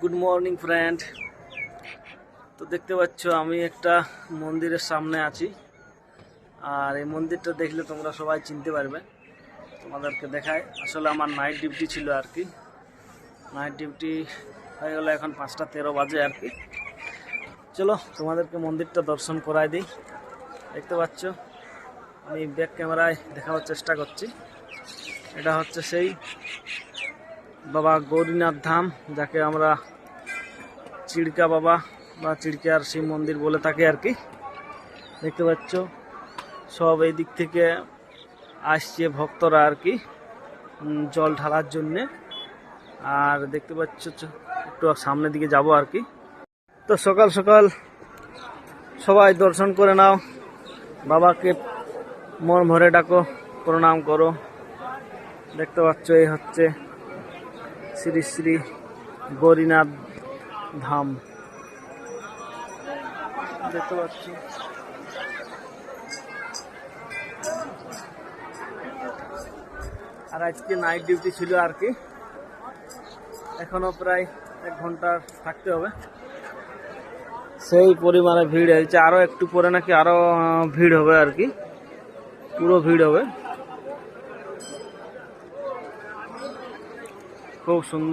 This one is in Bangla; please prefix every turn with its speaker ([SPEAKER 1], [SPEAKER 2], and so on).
[SPEAKER 1] গুড মর্নিং ফ্রেন্ড তো দেখতে পাচ্ছ, আমি একটা মন্দিরের সামনে আছি। আর এই মন্দিরটা দেখলে তোমরা সবাই চিনতে পারবে, তোমাদেরকে দেখায়। আসলে আমার নাইট ডিউটি ছিল আর কি। নাইট ডিউটি হয়ে গেলো এখন পাঁচটা তেরো বাজে আর কি। চলো, তোমাদেরকে মন্দিরটা দর্শন করাই দিই। দেখতে পাচ্ছ, আমি ব্যাক ক্যামেরায় দেখাবার চেষ্টা করছি। এটা হচ্ছে সেই বাবা গৌরীনাথ ধাম, যাকে আমরা চিড়কা বাবা বা চিড়কার শিব মন্দির বলে থাকি আর কি। দেখতে পাচ্ছ, সব এই দিক থেকে আসছে ভক্তরা আর কি জল ঢালার জন্যে। আর দেখতে পাচ্ছ একটু সামনের দিকে যাব আর কি। তো সকাল সকাল সবাই দর্শন করে নাও। বাবাকে মন ভরে ডাকো, প্রণাম করো। দেখতে পাচ্ছ, এই হচ্ছে শ্রী শ্রী গৌরীনাথ ধাম। দেখতে পাচ্ছ। আর আজকে নাইট ডিউটি ছিল আর কি। এখনও প্রায় এক ঘণ্টা থাকতে হবে। সেই পরিমাণে ভিড় হয়েছে। আরও একটু পরে নাকি আরও ভিড় হবে আর কি। পুরো ভিড় হবে। খুব সুন্দর